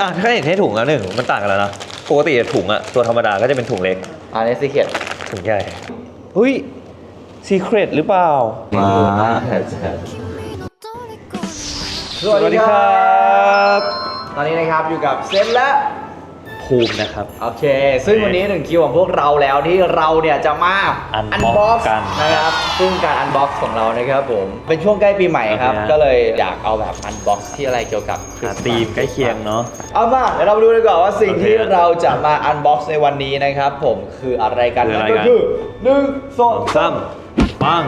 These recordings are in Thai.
อะถ้าเห็นให้ถุงแล้วหนึ่งมันต่างกันแล้วนะปกติถุงอะตัวธรรมดาก็จะเป็นถุงเล็ก อันนี้ซีเคียดถุงใหญ่เฮ้ยซีเครตหรือเปล่ามาสวัสดีครับ ตอนนี้นะครับอยู่กับเซนและ ภูมินะครับ โอเค ซึ่งวันนี้หนึ่งคิวของพวกเราแล้วที่เราเนี่ยจะมา Unbox กันนะครับ ซึ่งการอันบ็อกซ์ของเรานะครับผม เป็นช่วงใกล้ปีใหม่ครับโอเคฮะก็เลยอยากเอาแบบอันบ็อกซ์ที่อะไรเกี่ยวกับหาธีมใกล้เคียงเนาะ เอามาเดี๋ยวเรามาดูดีกว่าว่าสิ่งโอเคที่เราจะมาอันบ็อกซ์ในวันนี้นะครับผมคืออะไรกันคือนั่อะไรนก็กัน คือหนึ่งสองซ้ำปัง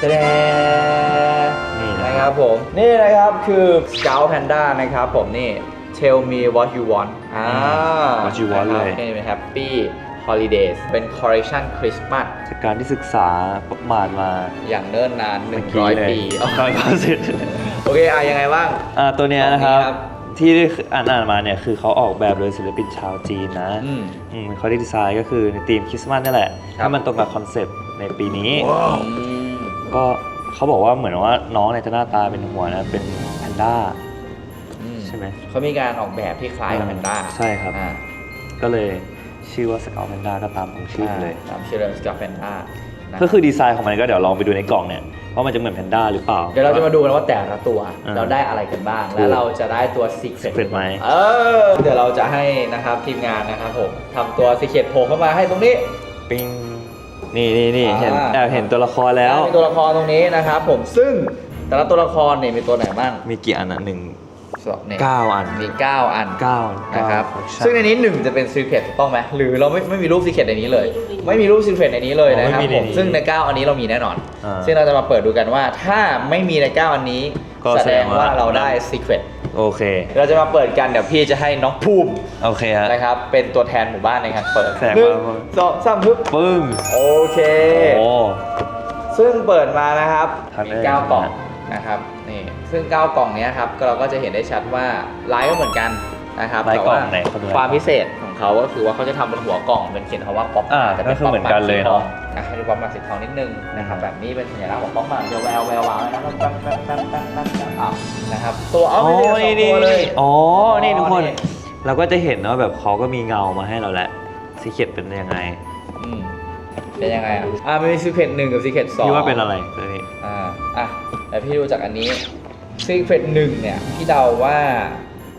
แสดงนี่นะ นะครับผม นี่นะครับคือ Scout Panda นะครับผมนี่ Tell me what you want อ่า What you want เลย นี่เป็น Happy Holidays เป็น Collection Christmas จากการที่ศึกษาประมาณมาอย่างเนิ่นนาน เมื่อกี้เลย100 ปี ร้อยเปอร์เซ็นต์โอเคอะยังไงบ้าง อ่าตัวเนี้ยนะครับตรงนี้ครับ ที่อ่านอ่านมาเนี่ยคือเขาออกแบบโดยศิลปินชาวจีนนะอืม อืมเขาได้ดีไซน์ก็คือในธีมคริสต์มาสนี่แหละครับ ให้มันตรงกับคอนเซปต์ในปีนี้อืมก็เขาบอกว่าเหมือนว่าน้องในยจะหน้าตาเป็นหัวนะเป็นแพนด้าอืม ใช่ไหมเขามีการออกแบบที่คล้ายกับแพนด้าใช่ครับ อ่าก็เลยชื่อว่าสเกลแพนด้าก็ตามของชื่อเลย ตามชื่อเรื่อง Scout Panda นะก็คือดีไซน์ของมันก็เดี๋ยวลองไปดูในกล่องเนี่ยว่ามันจะเหมือนแพนด้าหรือเปล่า เดี๋ยวเราจะมาดูกันว่าแต่ละตัว อ่าเราได้อะไรกันบ้างถูและกเราจะได้ตัว Secret Secret ไหม เออ เดี๋ยวเราจะให้นะครับทีมงานนะครับผมทำตัว Secret โผล่เข้ามาให้ตรงนี้ ปิ้งนี่นี่นี่เห็นอ่า แอบเห็นตัวละครแล้ว มีตัวละครตรงนี้นะครับผมซึ่งแต่ละตัวละครเนี่ยมีตัวไหนบ้าง มีกี่อันอะหนึ่ง สองเนี่ยเก้าอันมี 9 อันเก้านะครับเก้าซึ่งในนี้1จะเป็น Secret ถูกต้องไหมหรือเราไม่ไม่มีรูป Secret ในนี้เลย ไม่มีรูป Secret ในนี้เลยนะครับอ๋อไม่มีผมในนี้ซึ่งใน 9 อันนี้เรามีแน่นอน อ่าซึ่งเราจะมาเปิดดูกันว่าถ้าไม่มีใน 9 อันนี้ก็แสแสดดงงว่า ว่าเราได้ Secret โอเค เราจะมาเปิดกันเดี๋ยวพี่จะให้น้องภูมิโอเคฮะ นะครับเป็นตัวแทนหมู่บ้านในการเปิดแสดงหนึ่งว่าสองสามปึ๊บปึ้งโอเค โอ้ ซึ่งเปิดมานะครับครับมี9กล่องนะ ครับนี่ซึ่ง 9 กล่องเนี้ยครับก็เราก็จะเห็นได้ชัดว่าลายก็เหมือนกันนะครับลายกล่องแต่ว่าไหนขอดูหน่อย ความพิเศษของเขาก็คือว่าเขาจะทำเป็นหัวกล่องเป็นเขียนคำว่าป๊อปอ่าแต่เป็ก็คือเหมือนกันเลยเนอะ นะให้ดูป๊อปมาสีทองนิดนึงนะครับแบบนี้เป็นสัญลักษณ์ของป๊อปมาจะแววแวววาวนะครับแป๊บแป๊บแป๊บแป๊บแป๊บแป๊บอะนะครับตัวเอาอ๋อไม่ได้สองนี่ตัวเลยอ๋อ นี่ทุกคนนี่ เราก็จะเห็นว่าแบบเขาก็มีเงามาให้เราแหละสีเขียดเป็นยังไงอืมเป็นยังไงอะอ่ามันมีซีเครตหนึ่งกับซีเครตสองพี่ว่าเป็นอะไรตัวนี้อ่าอะ แต่พี่ดูจากอันนี้ซีเครตหนึ่งเนี่ยพี่เดาว่า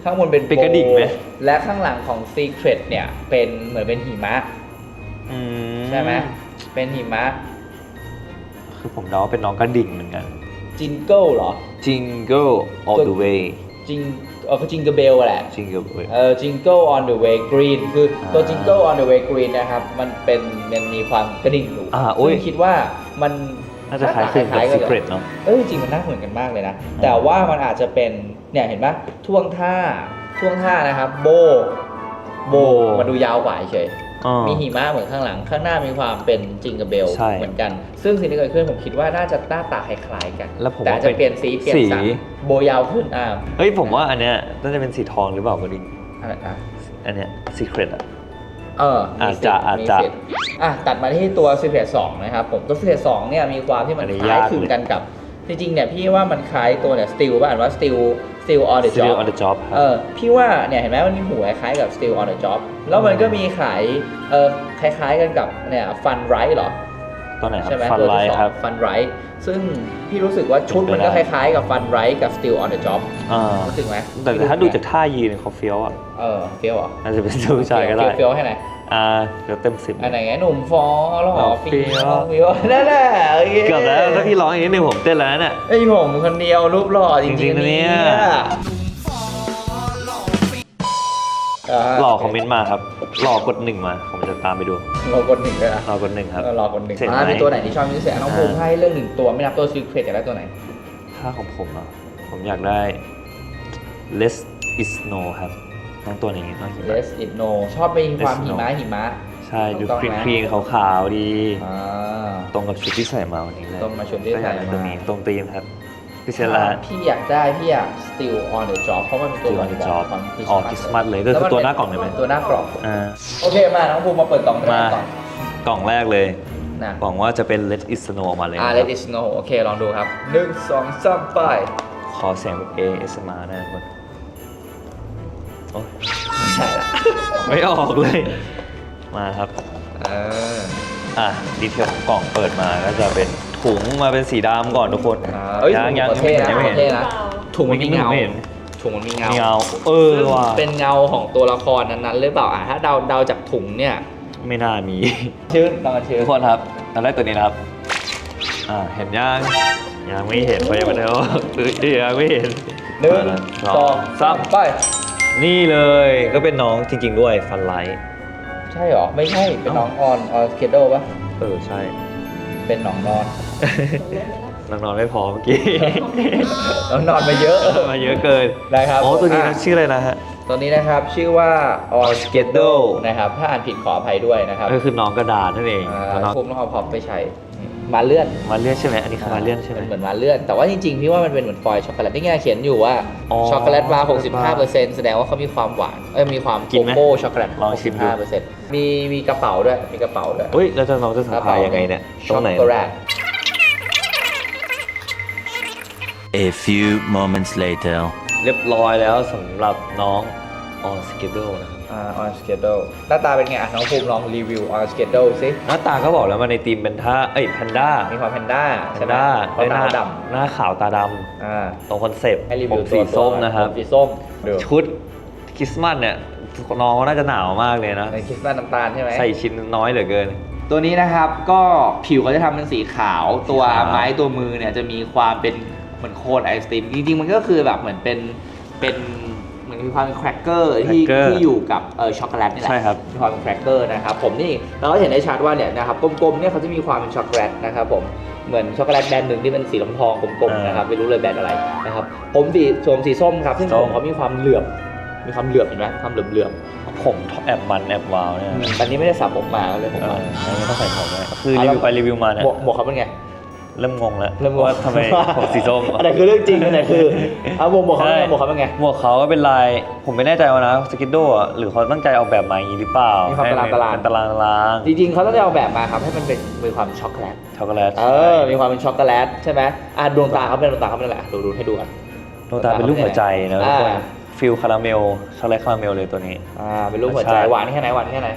ข้างบนเป็นเป็นกระดิ่งไหมโบและข้างหลังของซีเครตเนี่ยเป็นเหมือนเป็นหิมะอืใช่ไหมเป็นหิมะคือผมเดาว่าเป็นน้องกระดิ่งเหมือนกัน จิงเกิลเหรอ Jingle all the way จิงเออก็จิงเกอร์เบลแหละ Jingle way เออ Jingle on the way green คือตัว อ่า Jingle on the way green นะครับ มันเป็นมันมีความกระดิ่งอยู่อ่าโอ้ย ซึ่งคิดว่ามัน น่าจะคล้ายคลึงกับหน้าตาคล้ายๆกัน Secret เนอะเออจริงๆมันน่าเหมือนกันมากเลยนะ แต่ว่ามันอาจจะเป็นเนี่ยเห็นปะท่วงท่าท่วงท่านะครับ โบ โบโบ มันดูยาวกว่าเฉยอ่ามีหิมะเหมือนข้างหลัง ข้างหน้ามีความเป็นจิงกับเบลใช่ เหมือนกัน ซึ่งสิ่งที่เกิดขึ้นผมคิดว่าน่าจะหน้าตาคล้ายๆกัน แล้วผมแต่ว่าอาจจะเปลี่ยนสีเปลี่ยนสีสันโบยาวขึ้นอ่าเฮ้ยผมว่าอันเนี้ยน่าจะเป็นสีทองหรือเปล่ากระดิ่งอะไรนะอันเนี้ย Secret อะ เอออามีจจะสิทธิ์อาจจะมีสิทธิ์อะตัดมาที่ตัว s 1 2นะครับผม ตัว11 2เนี่ยมีความที่มันอันนี้คล้ายยาก คลึงเลยกันกับ จริงๆ เนี่ยพี่ว่ามันคล้ายตัวเนี่ย steel ป่ะอ่านว่า steel steel on the Still job on the job คเอรับอพี่ว่าเนี่ยเห็นไหมมันมีหัวคล้ายๆกับ steel on the job แล้วมันก็มีขายเออคล้ายๆกันกับเนี่ย fun right เหรอ ตัวไหนครัใช่ไหมบฟันตัวไลที่ท์สอครังบ fun right ซึ่งพี่รู้สึกว่าชุดมันก็คเป็นไปได้ล้ายๆกับ fun right กับ steel on the job อ่ารู้สึกไหมแต่ถ้าดูจากท่ายืนเขาเฟี้ยวอะเออเฟี้ยวเหรอน่าจะเป็นผู้ชายก็ได้เฟี้ยวๆให้ไหน อ่าเดี๋ยวเต็มสิบ อันไหนไงหนุ่มฟอหล่อหล่อเฟีเฟี้้ยยววเฟี้ยวนั่นแหละโอคเกือบแล้วถ้าพี่ร้องอย่างนี้หนึ่งผมเต้นแล้วเนี่ย ไอ้ยผมคนเดียวรูปหล่อจจริริงงๆๆนะเนี่ยา หล่อคอมเมนต์มาครับหล่อกดหนึ่งมาผมจะตามไปดูรอคนหนึ่งด้วยนะหล่อกดหนึ่งครับ เออรอคนหนึ่งเสร็จไหมอ่ามีตัวไหนที่ชอบมีพิเศษน้องภูมิอ่าให้เรื่องหนึ่งตัวไม่นับตัวซีเครตอยากได้ตัวไหน ถ้าของผมอะผมอยากได้ less is no ครับต้องตัวนี้ต้องหิมะ Less It No ชอบเป็นความ Less หิ No มะหิมะ ใช่ดูถูกต้องคลีนไหมคลีนขาวๆดี อ่า ตรงกับชุดที่ใส่มาวันนี้เลยตรงมาชุดที่ก็อยากใส่ได้มาตัวนี้ตรงตีมครับ พิเศษละพี่อยากได้พี่อยาก Still on the Job เพราะมันเป็นตัว Still บ่ on ง the บอก Job ความอ๋อ Christmas เลยก็คือตัวหน้ากล่องเลยไหม ตัวหน้ากล่อง อ่า โอเคมา น้องภูมิมาเปิดกล่องแรมากก่อนกล่องแรกเลยนะหวังว่าจะเป็น let it snow มาเลยอ่านะ Let It Snow โอเค ลองดูครับหนึ่งสองสามไปขอเสียงแบบ ASMR นะทุกคนโอ๊ยไม่ใช่ละไม่ออกเลย มาครับ เออ อะ ดีเทลของกล่องเปิดมาก็จะเป็น ถุงมาเป็นสีดำก่อนทุกคนอ่าเอ้ยยังยังถุงยังไม่เห็น เท่ยังไม่เห็นนะถุงมันมีเงาไม่เห็น ถุงมันมีเงามีเงาเออซึ่งว่ะเป็นเงาของตัวละครนั้นๆหรือเปล่าอะถ้าเดาเดาจากถุงเนี่ย ไม่น่ามี ชื่อตอนชื่อทุกคนครับอันแรกตัวนี้นะครับ อ่า เห็นยัง ยังไม่เห็นเพราะยังไม่ได้ว่ายังไม่เห็น หนึ่งมาสองสามไป นี่เลยก็เป็นน้องจริง ๆ ด้วยฟันไลท์ใช่เหรอ ไม่ใช่ เป็นน้องออนออนสเกดโดปะเออ ใช่ เป็นน้องนอน นอนนอนไม่พอเมื่อกี้น้องนอนมาเยอะ มาเยอะเกินนะครับอ๋อตัวนี้อะนะชื่ออะไรนะฮะตัวนี้นะครับชื่อว่าออนสเกดโด Skedo นะครับถ้าอ่านผิดขออภัยด้วยนะครับก็คือน้องกระดาษนั่นเองอ่าแล้วน้องภูมิต้องเอาพร็อพไปใช้มาเลื่อนมาเลื่อนใช่ไหมอันนี้คือมาเลื่อนใช่ไหมเหมือนมาเลื่อนแต่ว่าจริงๆพี่ว่ามันเป็นเหมือนฟอยล์ช็อกโกแลตที่ไงเขียนอยู่ว่าอ๋อช็อกโกแลตบาร์65%แสดงว่าเขามีความหวานเอ้ยมีความกิโกนไหมโก้ช็อกโกแลตลองชิมดู65%มีมีกระเป๋าด้วยมีกระเป๋าด้วยเฮ้ยแล้วจะน้องจะสะพายยังไงเนี่ยตรช็อกงไหนโกแลต A few moments later. เรียบร้อยแล้วสำหรับน้องออนสเกด e นะครับ อ่า on schedule หน้าตาเป็นไงอะน้องภูมิลองรีวิว on schedule สิหน้าตาก็บอกแล้วมาในทีมเป็นท่าเอ้ยแพนด้ามีความแพนด้าแพใช่นไหมด้าเพราะหตาน้าดหน้าขาวตาดำอ่าำตรงคอนเซปต์ให้รีผวิวมตัสีวส้มนะครับ ผมสีส้มดูชุดคริสต์มาสเนี่ยน้องน่าจะหนาวมากเลยนะ ในคริสต์มาสน้ำตาลใช่ไหม ใส่ชิ้นน้อยเหลือเกิน ตัวนี้นะครับก็ผิวเขาจะทำเป็นสีขาว ตัวสีขาวไม้ตัวมือเนี่ยจะมีความเป็น เหมือนโคนไอศครีมจริงๆ มันก็คือแบบเหมือนเป็นเป็นเหมือนมีความเป็นแครกเกอร์ที่ที่อยู่กับเออช็อกโกแลตนี่แหละใช่ครับ มีความเป็นแครกเกอร์นะครับผมนี่เราก็เห็นได้ชัดว่าเนี่ยนะครับกลมๆเนี่ยเขาจะมีความเป็นช็อกโกแลตนะครับผมเหมือนช็อกโกแลตแบรนด์หนึ่งที่เป็นสีทองทองๆกลมๆนะครับไม่รู้เลยแบรนด์อะไรนะครับผมสีสวมสีส้มครับซึ่งส้ผม มเขามีความเหลื่อมมีความเหลื่อมเห็นไหมความเหลื่อมผมแอบมันแอบวาวเนี่ยๆอันนี้ไม่ได้สระผมมาก็เลยผมเอมา ออันนี้ต้องใส่ผมด้วยคือรีวิวไปรีวิวมาเนี่ยหมวกหมวกเขาเป็นไง เริ่มงงแล้วเริ่มงง ว่าทำไมผมสีส้มอันไหนคือเรื่องจริงอันไหนคือเอาหมวกหมวกเขาเป็นไงหมวกเขาเป็นไง หมวกเขาก็เป็นลาย ผมไม่แน่ใจว่านะสกิดโดอะหรือเขาตั้งใจออกแบบมาอย่างนี้หรือเปล่ามีความตารางตารางเป็นตารางตารางจริงๆเขาต้องได้เอาแบบมาครับให้มันเป็นมีความช็อกโกแลตช็อกโกแลตเออมีความเป็นช็อกโกแลตใช่ไหมอะดวงตาเขาเป็นดวงตาเขาเป็นอะไรอะดูดูให้ดูกันดวงตาเป็นรูปหัวใจนะทุกคนอ่า ฟิลคาราเมลช็อกโกแลตคาราเมลเลยตัวนี้ อ่าเป็นรูปหัวใจใช่ หวานแค่ไหนหวานแค่ไหน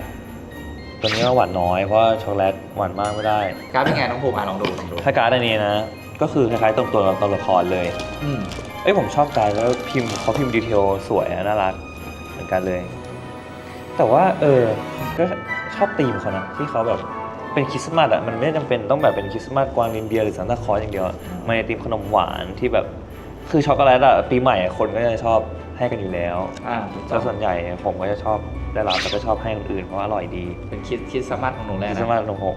ตัวนี้ก็หวานน้อยเพราะว่าช็อกโกแลตหวานมากไม่ได้กราฟเป็นไงน้องภูมิอะลองดูลองดูถ้าการ์ดอันนี้นะ ก็คือคล้ายๆตรงตัวกับตัวละครเลย อืมเอ้ยผมชอบการดแล้วพิมพ์เขาพิมพ์ดีเทลสวยอะน่ารักเหมือนกันเลย แต่ว่าเออก็ชอบธีมเขานะที่เขาแบบเป็นคริสต์มาสอะมันไม่จำเป็นต้องแบบเป็นคริสต์มาสกวางลินเบียหรือซานตาคลอสอย่างเดียวอะมันในธีมขนมหวานที่แบบคือช็อกโกแลตอะปีใหม่อะคนก็จะชอบ ให้กันอยู่แล้วอ่าแล้วส่วนใหญ่ผมก็จะชอบได้รับแล้วก็ชอบให้คนอื่นเพราะว่าอร่อยดีเป็นคิดคิดสมาร์ทของหนูคแล้วรินะสต์มาสขนมผม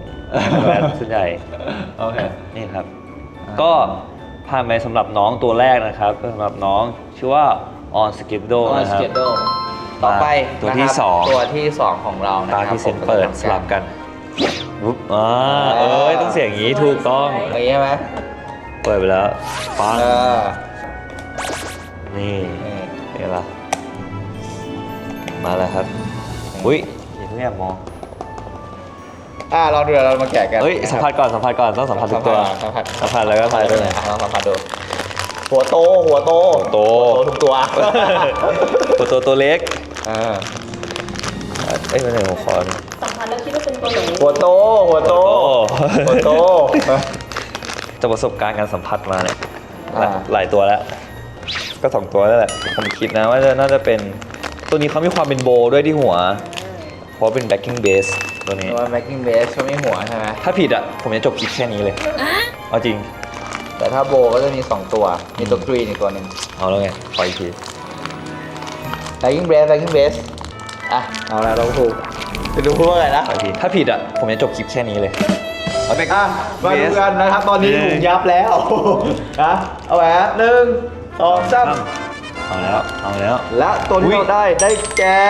ช็อกโกแลตส่วนใหญ่โอเคนี่ครับอ่าก็ผ่านไปสำหรับน้องตัวแรกนะครับ ก็สำหรับน้องชื่อว่า on schedule ออนนะสครับ เกตโดต่อไปตัวที่นะครับสอง ตัวที่สองของเรานะคตารับที่เซนผมเปิดก็สจะลับกันวุ๊บอ่าเอ้ยต้องเสียงอย่างนี้ถูกต้อง อย่างนี้ใช่ไหมเปิดไปแล้วปังเออนี่นี่เป็ นไงล่ะมาแล้วครับ อุ้ยอย่าเพิ่งแอบมองอ่าลองดูเดี๋ยวเรามาแกะกันเฮ้ยสัมผัสก่อนสัมผัสก่อนต้องสัมผัสทุกตัวสัมผัสสัมผัสแล้วก็สัมผัทายสด้วยเลยอะลองสัมผัสดูหัวโตหัวโตโตหัวทุกตัวตัวตัวตัวเล็กอ่าเอ้ยไม่ใช่หัวคอนสัมพันธ์แล้วคิดว่าเป็นตัวไหนหัวโตหัวโตหัวโตจากประสบการณ์การสัมผัสมาเนี่ยอ่าหลายตัวแล้ว ก็สองตัวแล้วแหละผมคิดนะว่าจะน่าจะเป็นตัวนี้เขามีความเป็นโบว์ด้วยที่หัว เพราะเป็น backing base ตัวนี้ ตัวแบ็กกิ้งเบสเขาไม่หัวใช่ไหมถ้าผิดอะ ผมจะจบคลิปแค่นี้เลย เอาจริง แต่ถ้าโบก็จะมี 2 ตัว มีตัวกรีนอีกตัวหนึ่งเอาแล้วไงขออีกทีแบ็กกิ้งเบสแบ็กกิ้งเบสอะ เอาละเราถูกจะดูว่าไงนะขออีกที ถ้าผิดอะ ผมจะจบคลิปแค่นี้เลยเอาไปอะมาดูกันนะครับ ตอนนี้เย้ถุงยับแล้วนะเอาแหวนหนึ่ง สองสามเอาแล้ว เอาแล้ว และตัวที่อุ๊ยเราได้ได้แก่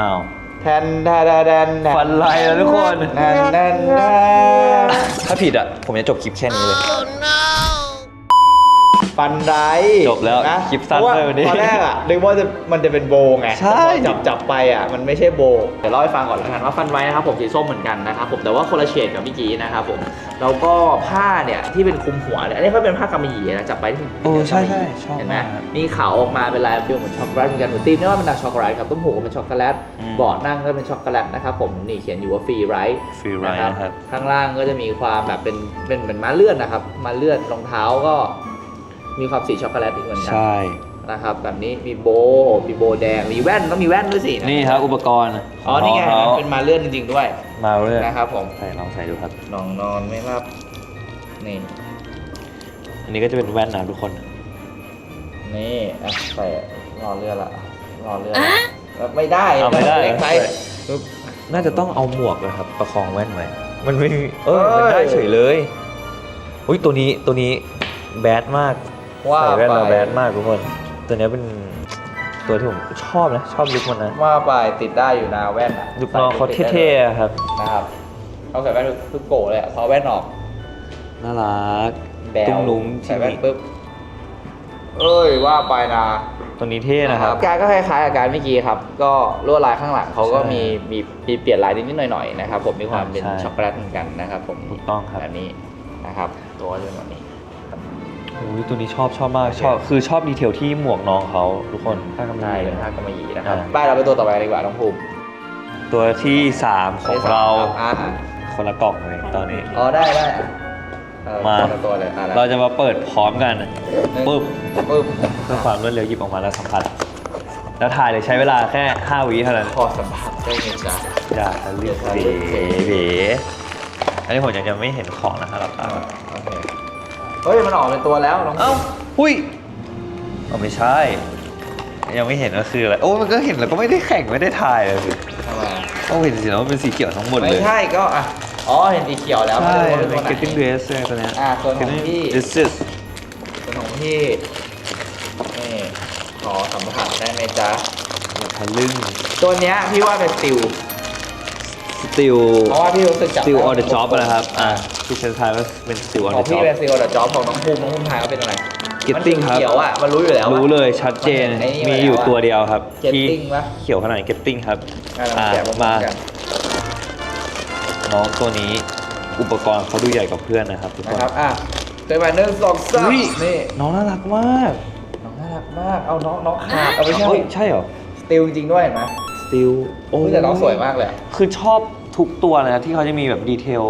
อ้าวแทนแทนแทนแทนฟันลายแล้วทุกคน แทนแทนแทนถ้าผิดอะ ผมจะจบคลิปแค่นี้เลย ฟันไรจบแล้วนะคลิปสั้นเพราะว่าเลยวันนี้ตอนแรกอะนึกว่าจะมันจะเป็นโบไงใช่แต่พอจับจับไปอะมันไม่ใช่โบเดี๋ยวเล่าให้ฟังก่อนแล้วกันว่าฟันไว้นะครับผมสีส้มเหมือนกันนะครับผมแต่ว่าคนละเฉดกับเมื่อกี้นะครับผมแล้วก็ผ้าเนี่ยที่เป็นคลุมหัวเนี่ยอันนี้เขาเป็นผ้ากำมะหยี่นะจับไปที่โอ้ใช่ใช่ชอบเห็นไหมมากครับมีเขาออกมาเป็นลายฟิลเหมือนช็อกโกแลตเหมือนกันเหมือนตีมนี่ว่าเป็นดาร์กช็อกโกแลตครับต้มหูก็เป็นช็อกโกแลตอืมเบาะนั่งก็เป็นช็อกโกแลตนะครับผมนี่เขียนอยู่ว่าฟรีไรท์ Free Ride นะครับข้างล่างก็จะมีความแบบเป็นเป็นเหมือนม้าเลื่อนนะครับม้าเลื่อนรองเท้าก็ มีความสีช็อกโกแลตอีกเหมือนกัใช่ นะครับแบบนี้มีโบว์มีโบว์แดงมีแว่นต้องมีแว่นด้วยสินี่ครับอุปกรณ์อ๋อนี่ไงขเขาเป็นม้าเลื่อนจริง ๆ ด้วยมาเรื่อยนะครับผมใส่ลองใส่ดูครับนอนนอนไม่รับนี่อันนี้ก็จะเป็นแว่นนะทุกคน นี่อะใส่รอเรือละรอเรือละแล้วไม่ได้เอาไม่ได้ เล็กไปน่าจะต้องเอาหมวกเลยครับ ประคองแว่นไว้มันไม่มีเออเอ้ยมันได้เฉยเลยอุ้ยตัวนี้ตัวนี้แบดมาก ว่าใส่แว่นไปเราแบดมากทุกคน ตัวเนี้ยเป็นตัวที่ผมชอบนะ ชอบลุคมันนะว่าไปติดได้อยู่นะแว่นอะลุคน้องเขาเท่ๆอะครับ ๆนะครับเขาใส่แว่นคือโกะเลยอะพอแว่นออกน่ารัก แบวตุ้งลุงใส่แว่นปุ๊บเอ้ยว่าไปนะ ตัวนี้เท่นะครับ การก็คล้ายๆกับการเมื่อกี้ครับ ก็ลวดลายข้างหลังเขาก็ใช่มีมีมีเปลี่ยนลายนิดๆหน่อยๆนะครับ ผมมีความเป็นใช่ช็อกโกแลตเหมือนกันนะครับ ผมถูกต้องครับ แบบนี้นะครับ ตัวจะเป็นแบบนี้ อุ้ยตัวนี้ชอบชอบมากชอบคือชอบดีเทลที่หมวกน้องเขาทุกคนผ้ากำได้ไลเป็นผ้ากำมะหยี่นะครับอ่า ไปเราไปตัวต่อไปดีกว่าน้องภูมิตัวที่สามของเราอ่าคนละกล่องเลยตอนนี้ อ๋อได้ได้อะเออมาตัวละตัวเลยอะเราจะมาเปิดพร้อมกันปึ๊บปึ๊บเพื่อความรวดเร็วหยิบออกมาแล้วสัมผัสแล้วถ่ายเลยใช้เวลาแค่ 5วิเท่านั้นพอสัมผัสได้ไหมจ๊ะอย่าทะลึ่งเบ๋เบ๋อันนี้ผมยังจะไม่เห็นของนะครับรับตาโอ เคเฮ้ย มันออกเป็นตัวแล้วน้องเอ้าหุยเอาไม่ใช่ ยังไม่เห็นว่าคืออะไรโอ้มันก็เห็นแล้วก็ไม่ได้แข่งไม่ได้ถ่ายเลยสิทำไมต้องเห็นสินะว่าเป็นสีเขียวทั้งหมดเลไม่ยใช่ก็อะอ๋อ เห็นสีเขียวแล้วใช่ไม่รู้เป็ว่านเป็นตัวไหน getting dress เลยตัวเนี้ยอ่าส่วนของพี่ this is เป็นของพี่นี่ขอสัมผัสได้ไหมจ๊ะอย่าทะลึ่งตัวเนี้ยพี่ว่าเป็นสติล still เพราะว่าพี่รู้สึกจับ still ได้ on the job อะนะครับ อ่าพี่เชนทายว่าเป็น still on ของ the พี่ job เป็นสติลเดอะจ็อบของน้องภูมิน้องภูมิทายว่าเป็นอะไร Getting มันครับเขียวอะมันรู้อยู่แล้วอะ รู้เลยชัดเจนไอ้นี่มีมาแล้วอยู่อะตัวเดียวครับ Getting ที่ปะ เขียวขนาด getting ครับอะเรามาแกะพร้อมามๆกันน้องตัวนี้อุปกรณ์เขาดูใหญ่กว่าเพื่อนนะครับทุกคนะน ครับอะเคยมาหนึ่งสองสามอุ๊ย นี่น้องน่ารักมากน้องน่ารักมากเอาน้องน้องขาดเอาไม่ใช่เฮ้ยใช่เหรอ สติลจริงๆด้วยเห็นไหม still โอ้อุ๊ยแต่น้องสวยมากเลยอะคือชอบทุกตัวเลยนะที่เขาจะมีแบบดีเทล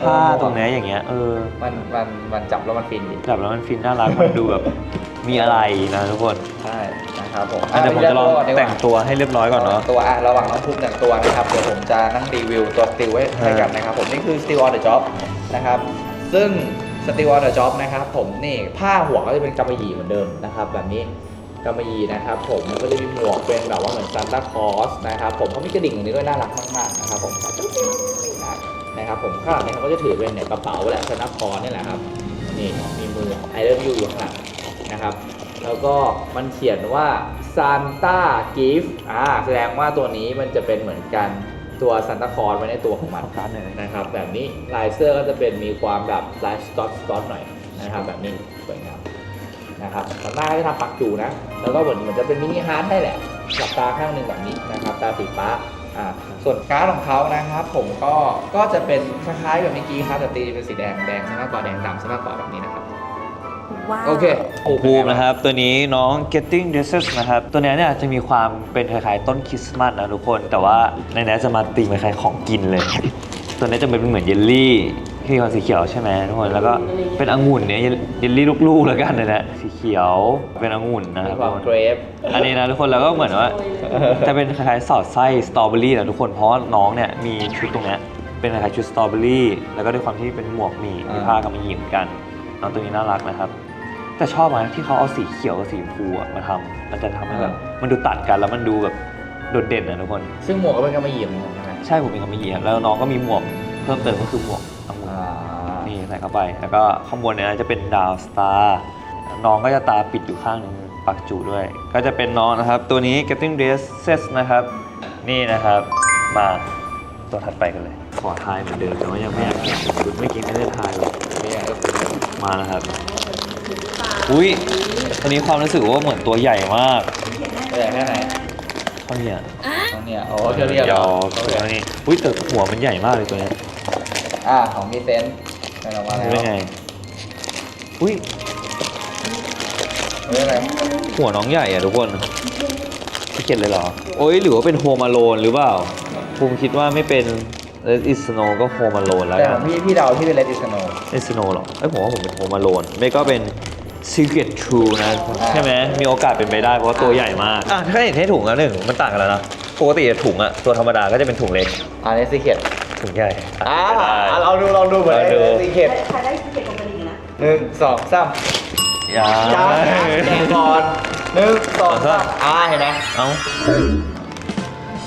ผ้าเออตรงเนี้ยอย่างเงี้ยเออมันมันมันจับแล้วมันฟินดีจับแล้วมันฟินน่ารักมันดูแบบมีอะไรนะทุกคนใช่นะครับผมอะเดี๋ยวผมจะลองดีกว่าแต่งตัวให้เรียบร้อยก่อนเนาะ ตัวอะระหว่างน้องภูมิแต่งตัวนะครับเดี๋ยวผมจะนั่งรีวิวตัวสติลไว้ให้กันนะครับผมนี่คือ Still on the job นะครับซึ่ง Still on the job นะครับผมนี่ผ้าหัวก็จะเป็นกำมะหยี่เหมือนเดิมนะครับแบบนี้ กำมะหยี่นะครับผมมันก็จะมีหมวกเป็นแบบว่าเหมือนซันตาคลอสนะครับผมเขามีกระดิ่งตรงนี้ด้วยน่ารักมากๆนะครับผมนะครับผมข้างหลังเนี่ยเขาก็จะถือเป็นเนี่ยกระเป๋าแหละซันตาคลอสนี่แหละครับนี่มีมือ I love you อยู่ข้างหลังนะครับ แล้วก็มันเขียนว่า Santa Gift อ่าแสดงว่าตัวนี้มันจะเป็นเหมือนกันตัวซันตาคลอสไว้ในตัวของมันนะนะครับ แบบนี้ลายเสื้อก็จะเป็นมีความแบบลายสกอตสกอตหน่อยนะครับ แบบนี้สวยงาม นะครับตอนหน้าก็จะทำปักจูนะ แล้วก็เหมือนเหมือนจะเป็นมินิฮาร์ทให้แหละหลับตาข้างหนึ่งแบบนี้นะครับ ตาสีฟ้าอ่าส่วนการ์ดของเขานะครับ ผมก็ก็จะเป็นคล้ายๆกับเมื่อกี้ครับแต่ตีเป็นสีแดงแดงซะมากกว่าแดงดำซะมากกว่าแบบนี้นะครับว้าวโอเคบูมนะครับ ตัวนี้น้อง getting dresses นะครับ ตัวเนี้ยเนี่ยจะมีความเป็นคล้ายๆต้นคริสต์มาสนะทุกคน แต่ว่าในนี้จะมาตีมคล้ายๆของกินเลย ตัวนี้จะเป็นเหมือนเยลลี่ ที่มีความสีเขียวใช่ไหมทุกคนแล้วก็เป็นองุ่นเนี่ยเยลลี่ลูกๆแล้วกันนะนะสีเขียวเป็นองุ่นนะครับความทุกเกคนรฟอันนี้นะทุกคนแล้วก็เหมือนว่าจะเป็นคล้ายๆสอดไส้สตรอเบอรี่นะทุกคนเพราะน้องเนี่ยมีชุดตรงเนี้ยเป็นคล้ายๆชุดสตรอเบอรี่แล้วก็ด้วยความที่เป็นหมวกหมีมีผ้ากับมีหยิมอนกันน้องตัวนี้น่ารักนะครับแต่ชอบไหมที่เขาเอาสีเขียวกับสีชมพูมาทำมันจะทำให้แบบมันดูตัดกันแล้วมันดูแบบโดดเด่นนะทุกคน ซึ่งหมวกก็เป็นกำมะหยี่เหมือนกันใช่ไหมใช่ผมเป็นกับมีหยิมแล้วน้องก็มีหมวกเพิ่มเติมก็คือหมวก นอ่านี่ใส่เข้าไป แล้วก็ข้างบนเนี่ยจะเป็นดาวสตาร์น้องก็จะตาปิดอยู่ข้างหนึงปักจูด้วย ก็จะเป็นน้องนะครับ ตัวนี้ getting dresses นะครับ นี่นะครับ มาตัวถัดไปกันเลย ขอทายเหมือนเดิมแต่ว่ายังไม่อยากแข่งชุดเมื่อกี้ไม่ได้ทายหรอกเนี่ยก็คือมานะครับ อุ้ยตอนนี้ความรู้สึกว่าเหมือนตัวใหญ่มากตัวใหญ่แค่ไหนเท่านี้อะน้องเนี่ยโอ้เรียบเรียบยาวตัวนี้อุ้ยแต่หัวมันใหญ่มากเลยตัวเนี้ย อ่าของมีเซนต์เป็นออกมาแล้วเป็นไง อุ้ยเรื่องอะไรหัวน้องใหญ่อะทุกคนพี่เขียนเลยเหรอ โอ้ยหรือว่าเป็นโฮมาโลนหรือเปล่า ภูมิคิดว่าไม่เป็นเลดอิสโนก็โฮมาโลนแล้วแต่กัขอน งพี่พี่เดาที่เป็นเลดิสโนเลดอิสโนหรอไอ้ยผมว่าผมเป็นโฮมาโลนไม่ก็เป็น Secret True นะ ใช่ไหมมีโอกาสเป็นไปได้เพราะว่าตัวใหญ่มาก อะถ้าเห็นให้ถุงแล้วหนึ่ง มันต่างกันแล้วนะ ปกติถุงอะตัวธรรมดาก็จะเป็นถุงเล็ก อันนี้ซีเคท ถุงใหญ่อ่าได้เราดูลองดูเหมือนลองดูซีเคทใครได้ที่เก็บลงไปอีกนะหนึ่งสองสามยาจ้าแข่งก่อนหนึ่งสองสามอ่าเห็นไหมเอ้า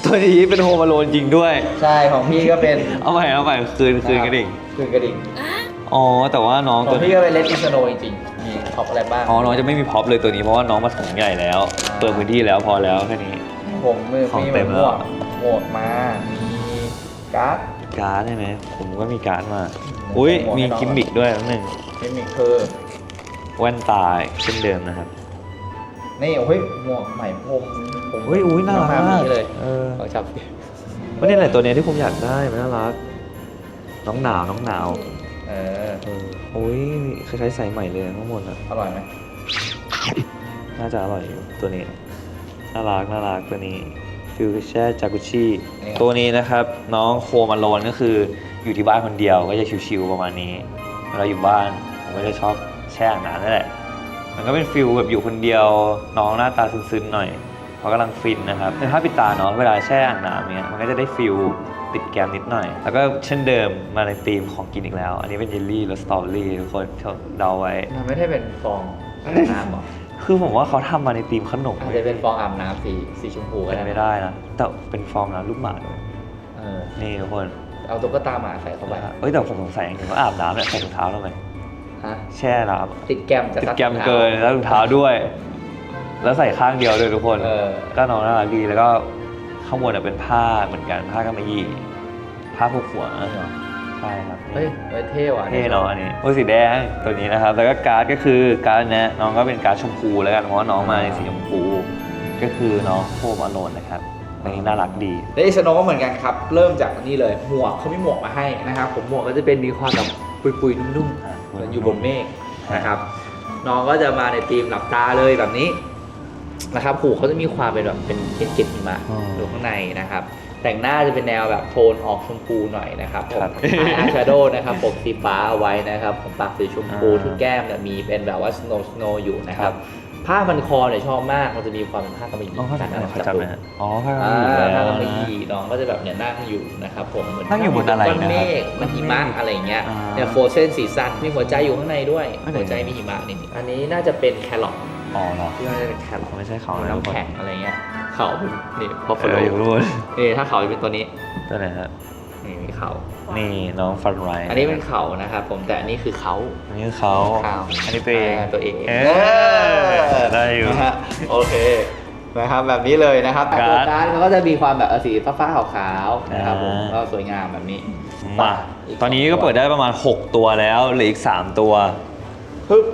ตัวนี้เป็นโฮมาโลนจริงด้วย ใช่ของพี่ก็เป็น เอาใหม่เอาใหม่คืนคืนกระดิ่งคืนกระดิ่งอ๋อแต่ว่าน้องขอตัวงพี่ก็เป็นเลดิสโนจริงๆมีท็อปอะไรบ้างอ๋อน้องจะไม่มีพ็อปเลยตัวนี้เพราะว่าน้องมาถุงใหญ่แล้วอ่าเปิดพื้นที่แล้วพอแล้วแค่นี้ผมมือของมีหเต็มมวกแล้วหมวกมามีการ์ด การ์ดใช่ไหมผมก็มีการ์ดมา อุ้ยหมวกให้มีน้องกิมมิกด้วยนิดนึงกิมมิคคือแว่นตาเช่นเดิมนะครับ นี่โอ้ยหมวกใหม่ผมผมอุ้ยอุ้ยน่ารักภมากนี้เลยเออของชับไม่ได้แหละตัวเนี้ยที่ผมอยากได้มันน่ารัก น้องหนาวน้องหนาวเออเออโอ้ยคล้ายๆใส่ใหม่เลยข้างบนอะอร่อยไหมน่าจะอร่อยอยู่ตัวนี้น่ารักน่ารักตัวนี้ ฟิวแช่จากุชิตัวนี้นะครับน้องโคมาโลนก็คืออยู่ที่บ้านคนเดียวก็จะชิวๆประมาณนี้เวลาอยู่บ้านผมก็จะชอบแช่อ่างน้ำนั่นแหละ มันก็เป็นฟิลแบบอยู่คนเดียว น้องหน้าตาซึนๆหน่อยเขากำลังฟินนะครับเป็นภาพปิดตาเนาะเวลาแช่อ่างน้ำเนี้ยมันก็จะได้ฟิลติดแกมนิดหน่อย แล้วก็เช่นเดิมมาในธีมของกินอีกแล้ว อันนี้เป็นเยลลี่รสสตรอเบอรี่ทุกคนเดาไว้ มันไม่ได้เป็นฟองน้ำหรอ คือผมว่าเขาทำมาในธีมขนมอาจจะเป็นฟองอาบน้ำสีสีชมพูก็เป็นได้ไม่ได้นะแต่เป็นฟองน้ำลูกหมาด้วยเออนี่ทุกคนเอาตุ๊กตาหมาใส่เข้าไปเอ้ยแต่ผมสงสัยอย่างหนึงว่าอาบน้ำเนี่ยใส่ถุงเท้าทำไมฮะแช่น้ำ ติดแกมจะติดซัแกมเกินแล้วถุงเท้าด้วย แล้วใส่ข้างเดียวเลยทุกคน เออก็น้องน่ารักดีแล้วก็ข้างบนอะเป็นผ้าเหมือนกันผ้ากำมะหยี่ผ้าผูกหัว ใช่ครับเฮ้ยเฮ้ยเท่ว่ะเท่เนาะอันนี้โอ้ยสีแดงตัวนี้นะครับ แล้วก็การ์ดก็คือการ์ดเนี้ยน้องก็เป็นการ์ดชมพูแล้วกันเพราะว่าน้องมาในสีชมพู ก็คือน้องโคมอโลนนะครับอันนี้น่ารักดีเลดิสโนก็เหมือนกันครับ เริ่มจากนี่เลยหมวกเขามีหมวกมาให้นะครับ ผมหมวกก็จะเป็นมีความแบบปุยๆนุ่มๆเหมือนอยู่บนเมฆนะครับน้องก็จะมาในธีมหลับตาเลยแบบนี้นะครับหูเขาจะมีความเป็นแบบเป็นเกล็ดๆหิมะอ๋อออยู่ข้างในนะครับ แต่งหน้าจะเป็นแนวแบบโทนออกชมพูหน่อยนะครับผมครับอายแชโดว์นะครับผมสีฟ้าเอาไว้นะครับผมปากสีชมพูอ่าที่แก้มเนี่ยมีเป็นแบบว่าสโนว์สโนว์อยู่นะคครัรับบผ้าพันคอเนี่ยชอบมาก มันจะมีความเป็นผ้ากำมะหยี่น้องเขากันจำได้นะเขาจำไหมฮะอ๋อผ้ากำมะอ่าหยี่แล้วผ้ากำมะนะหยี่น้องก็จะแบบเนี่ยนั่งอยู่นะครับผมเหมือนนั่งอยู่บนอะไรก้อนเมฆนะครับมันหิมะอะไรอย่างเงี้ยอ่าเนี่ยโฟเซนสีสันมีหัวใจอยู่ข้างในด้วยอันไหนหัวใจมีหิมะนี่อันนี้น่าจะเป็นแครอทอ๋อเหรอที่น่าจะเป็นแครอทไม่ใช่เขานะน้ำแข็งอะไรเงี้ย เขาเป็นนี่พอฟเอโลออยู่รุ่นนี่ถ้าเขาจะเป็นตัวนี้ตัวไหนฮะนี่มีเขา นี่น้องฟันไรอันนี้เป็นเขานะครับผมแต่อันนี้คือเขา อันนี้คือเขาเขาอันนี้ตัวเองาตัวเอง เออได้อยู่ นะฮะโอเคนะครับแบบนี้เลยนะครับแต่ตัวการ์ดเขาก็จะมีความแบบเออสีฟ้าๆขาวๆนะครับผมอ่า ก็สวยงามแบบนี้มาตอนนี้ก็เปิดได้ประมาณ 6 ตัวแล้วเหลืออีก 3 ตัว ฮึบ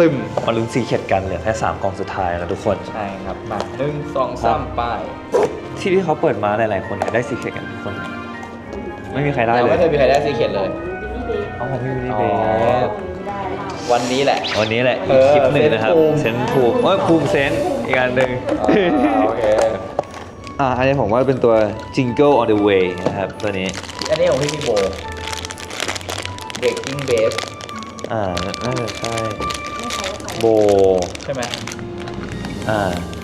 ตึมมาลุ้นซีเข็ดกันเหลือแค่3กองสุดท้ายแล้วทุกคน ใช่ครับมาหนึ่งสองสามไป้ายที่ที่เขาเปิดมาหลายๆคนเนี่ยได้ซีเข็ดกันทุกคน ไม่มีใครได้แต่เลยไม่เคยมีใครได้ซีเค็ดเลย เอาของพี่วิลลี่อ๋เบอสวันนี้แหละ วันนี้แหละเออีกอคลิปหนึ่งนะครับเซนส์ภูเซนภูมิว่าภูมิเซนส์อีกอันหนึ่ง อ่าโอเค อ่าอันนี้ผมว่าเป็นตัว Jingle on the way นะครับ ตัวนี้ อันนี้ของพี่มีโบเด็กกิ้งเบสอ่าน่าจะใช่ โบใช่ไหมอ่า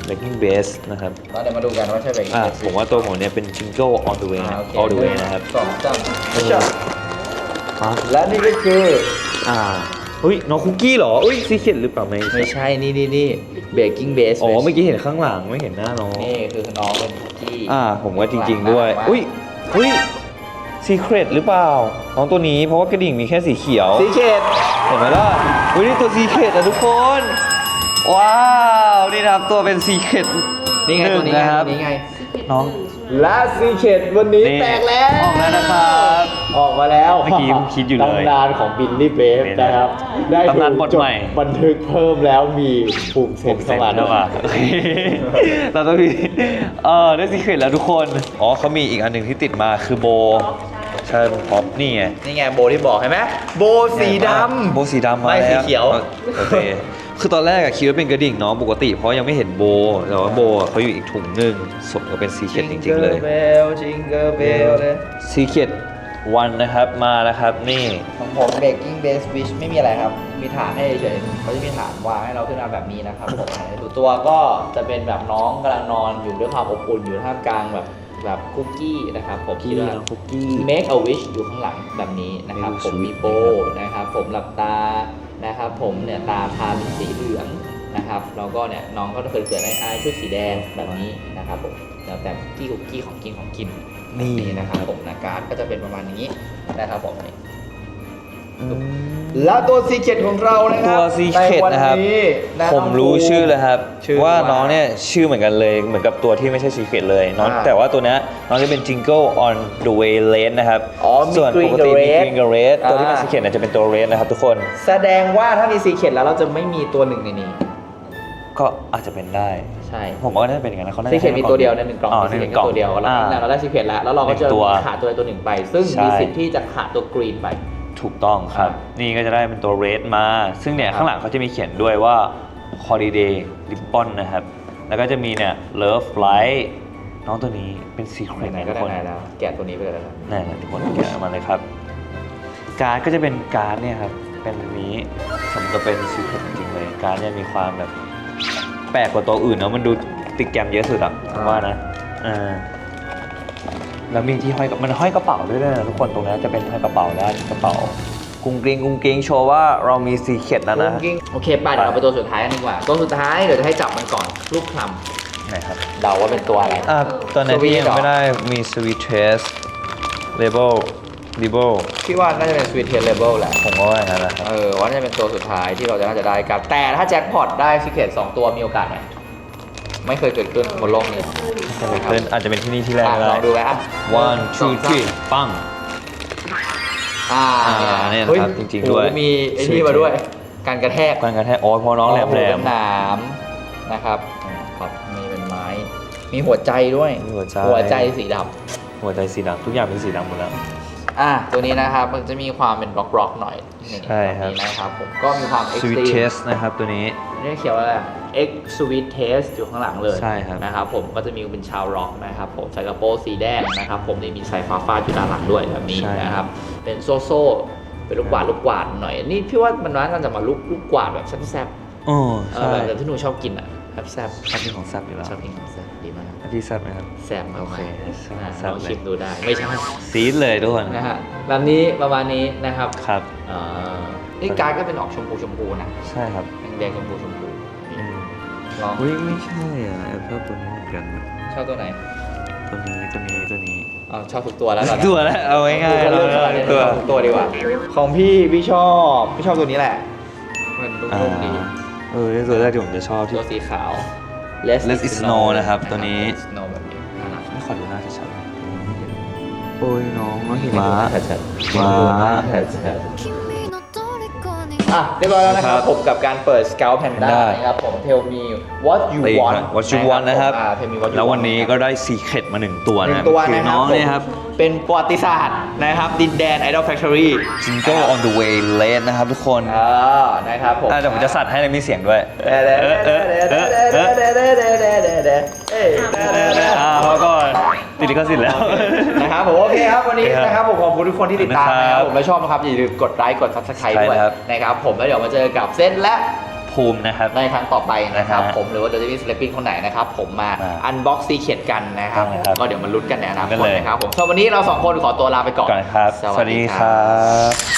Breaking Bass นะครับเราเดี๋ยวมาดูกันว่าใช่เด็กกิ้งอ่าเบสผมว่าตัวผมเนี่ยเป็น Jingle on the way อ่านะโอเค all the way นะครับสองสามเออชอบอะและนี่ก็คืออ่าเฮ้ยน้องคุกกี้เหรอเอ้ยซีเข็ดหรือเปล่าไม่ไม่ใช่นี่นี่นี่เบกกิ้งเบสอ๋อเมื่อกี้เห็นข้างหลังไม่เห็นหน้าน้องนี่คือน้องเป็นคุกกี้อ่า ผมว่าจริง ๆ ด้วยาอุ้ยอุ้ยซีเครตหรือเปล่า น้องตัวนี้เพราะว่ากระดิ่งมีแค่สีเขียวซีเค็ด เห็นไหมล่ะอุ้ยนี่ตัวซีเครตอะทุกคน ว้าว นี่นะครับตัวเป็นซีเครตนี่ไงหตัวนี้ไงะคตัรับวนี้ไง น้อง และซีเคดวันนี้นี่แตกแล้วออกแล้วนะครับ ออกมาแล้วเมื่อกี้ผมคิดอยู่เลยตำนานของบินลี่เบฟเป็นนะครับ ได้ตำนานบทถูกจใหม่บันทึกเพิ่มแล้วมีปุ่มเซ็นเข้ามาเข้ามาโอเคเราต้องมีเออได้ซีเคร็ตแล้วทุกคน อ๋อเขามีอีกอันหนึ่งที่ติดมาคือโบใช่พ็อป นี่ไงนี่ไงโบที่บอกเห็นไหมโบสีดำโบสีดำมาไม่แล้วสีเขียวโอเคคือตอนแรกอะคิดว่าเป็นกระดิ่งน้องปกติ เพราะยังไม่เห็นโบแต่ว่าโบอะเขาอยู่อีกถุงหนึ่งสมกับเป็นซีเคร็ตจริง ๆ เลยเบลจิงเกอร์เบลเลยซีเคร็ตวันนะครับมาแล้วครับนี่ของผมเบกกิ้งเบสวิชไม่มีอะไรครับ มีฐานให้เฉยๆเขาจะมีฐานวางให้เราขึ้นมาแบบนี้นะครับผมดูตัวก็จะเป็นแบบน้องกำลังนอนอยู่ด้วยความอบอุ่นอยู่ท่ามกลางแบบ แบบคุกกี้นะครับผมคิดว่าคุกกี้ make a wish อยู่ข้างหลังแบบนี้นะครับ Make a ผมมี wish โบนะครับ ผมหลับตานะครับ ผมเนี่ยตาพาเป็นสีเหลืองนะครับแล้วก็เนี่ยน้องก็เคยเกิดในอายชุดสีแดงแบบนี้นะครับผมแล้วแต่กี้คุกกี้ของกินของกินนี่นี่นะครับผมนะการ์ดก็จะเป็นประมาณนี้นะครับผมนี่ แล้วตัวซีเคดของเรานะครัตัว Secret ในวันะครับนะผมรู้ชื่อเลยครับชื่อว่าว่าน้องเนี่ยชื่อเหมือนกันเลยเหมือนกับตัวที่ไม่ใช่ซีเคร็ตเลยน้องอ่าแต่ว่าตัวเนี้ยน้องจะเป็น Jingle on the way lane นะครับอ๋อมีส่วน Green ปกติมีกับ Red Green กับ Red ตัวที่เป็นอ่าซีเคร็ตเนี่ยจะเป็นตัว Red นะครับทุกคน แสดงว่าถ้ามีซีเคดแล้วเราจะไม่มีตัวหนึ่งในนี้ ก็อาจจะเป็นได้ใช่ผมว่าน่าจะเป็นอย่างนั้นนะเขาน่าซีจะเคดมีตัวเดียวในหนึ่งกล่องอ๋อมีในซีหเคนึ่ดงกล่องตัวเดียวเราอ่าเราได้ซีเคดแล้วแล้วเราก็หนึ่จะงตัวขาดตัวใดตัวหนึ่งไป ซึ่งใช่มีสิทธิ์ที่จะขาดตัวกรีนไป ถูกต้องครับ นี่ก็จะได้เป็นตัว Red มา ซึ่งเนี่ยครับข้างหลังเขาจะมีเขียนด้วยว่า Holiday Ribbon นะครับ แล้วก็จะมีเนี่ย Love Light น้องตัวนี้เป็นซีเครตไหนนะๆก็ทุกได้คนไหนแล้ว แกะตัวนี้ไปเลยแล้วกันนี่นะทุกคนแกะออกมาเลยครับ การ์ดก็จะเป็นการ์ดเนี่ยครับ เป็นแบบนี้สมกับเป็นซีเครตจริงๆเลย การ์ดเนี่ยมีความแบบ แปลกกว่าตัวอื่นเนาะมันดูติดแกรมเยอะสุดอะผมว่านะอ่า แล้วมีที่ห้อยกับมันห้อยกระเป๋าด้วยนะทุกคนตรงนี้จะเป็นห้อยกระเป๋าได้กระเป๋ากุ้งกริงกุ้งกริงโชว์ว่าเรามีซีเครตแล้วนะโอเคไป่ะเดี๋ยวเราไปตัวสุดท้ายกันดีกว่า ตัวสุดท้ายเดี๋ยวจะให้จับมันก่อนลูกคลไหนครับำเดาว่าเป็นตัวอะไรอ่าตอนนี้ที่ยังไม่ได้มีสวีทเทสเลเบลเลเบลพี่ว่าน่าจะเป็น Sweet Tail Label แหละผมก็ว่าอย่างนั้นแหละครับเออว่าน่าจะเป็นตัวสุดท้ายที่เราจะน่าจะได้กันแต่ถ้าแจ็คพอตได้ซีเค t สองตัวมีโอกาสไหม ไม่เคยเกิดขึ้นบนโลกนี้จะเกิดขึ้นอาจจะเป็นที่นี่ที่แรกอะก็ลได้ องดูไหมอะ one two three ปัง อ่าอ่าเนี่ยนะครับฮ้จริงๆด้วย โอ้โหมีไอ้นี่มาด้วย การกระแทกกันกันแท้โอ้ยพอน้องแหลมแหลเป็มนหนามนะครับครับมีเป็นไม้ มีหัวใจด้วยมีหัวใจหัวใจสีดหัวใจสีดำทุกอย่างเป็นสีดำหมดแล้วำอะตัวนี้นะครับมันจะมีความเป็นบล็อกบล็อกๆหน่อยนี่ใช่ครับแนี้นะครับผมก็มีความ sweet extreme taste นะครับตัวนี้ นี่เขียนว่าอะไร X Sweet Taste อยู่ข้างหลังเลยใช่ครับ นะครับผมก็จะมีเป็นชาวร็อกนะครับผมใส่กระโปรงสีแดงนะครับผมนี่มีสายฟ้าฟ้าๆอยู่ด้านหลังด้วยแบบนี้ใช่นะครับ เป็นโซ่โซ่ๆเป็นลูกกวาดลูกกวาดหน่อย นี่พี่ว่ามันน่าจะมาลูกลูกกวาดแบบแซ่บโอ้ๆเอใช่อแบบที่หนูชอบกินอะแบบแซ่บชอบกินของแซ่บอยู่แล้วชอบกินของแซ่บดีมากพี่แซ่บไหมครับ แซ่บมากโอเคๆอะแซ่บลองเลย ชิมดูได้ไม่ใช่ซีดเลยทุกคนนะฮะลำนี้ประมาณนี้นะครับ ครับ เอ่อ นี่การก็เป็นออกชมพูชมพูนะใช่ครับแดงชมพูชมพูลองอุ้ยไม่ใช่อะแอปเปิลตัวนี้เหมือนกันะชอบตัวไหนตัวนี้ตัวนี้ตัวนี้เอชอบทุกตัวแล้วเหรตัวแล้วเอาง่ายๆเราเลือกตัว ตัวดีกว่า ของพี่พี่ชอบพี่ชอบตัวนี้แหละ มันดูอ่าดี เออตัวแรกที่ผมจะชอบที่ ตัวสีขาว Less Less is snow นะครับตัวนี้ snow แบบนี้น่ารัไม่ขอดูหน้าชัดๆโอ้ยน้องน้องหิมะหิมะ อะเรียบร้อยแล้วนะครับผมกับการเปิด Scout Panda นะครับผม Tell me what you want What you want นะครับแล้ววันนี้ก็ได้ซีเคตมาหนึ่งตัวหนึ่ะงตัวนะครับน้องเนี่ยครับเป็นประวัติศาสตร์นะครับ ดินแดน Idol Factory จิงเกิล on the way late นะครับทุกคนอ่นะครับผมเดี๋ยวผมจะสัตว์ให้เลยมีเสียงด้วยเออเออเออเออเออเอออ่าพอก่อน ติดลิขสิทธิ์แล้ว นะครับผมโอเคครับวันนี้ครับนะครับผมขอบคุณทุกคนที่ติดตามขอบคุณนะคครัรับบผมและชอบนะครับอย่าลืมกดไลค์กด subscribe ใช่ด้วยครับนะครับผมแล้วเดี๋ยวมาเจอกับเซนและภูมินะครับในครั้งต่อไปนะครับนะฮะผมหรือว่าเดี๋ยวจะมีศิลปินคนไหนนะครับผมมามาอันบ็อกซีเขียนกันนะครับได้ครับก็เดี๋ยวมาลุ้นกันในอนาคกันตเลยนะครับผมสำหรับวันนี้เราสองคนขอตัวลาไปก่อนก่อนครับสวัสดีครับ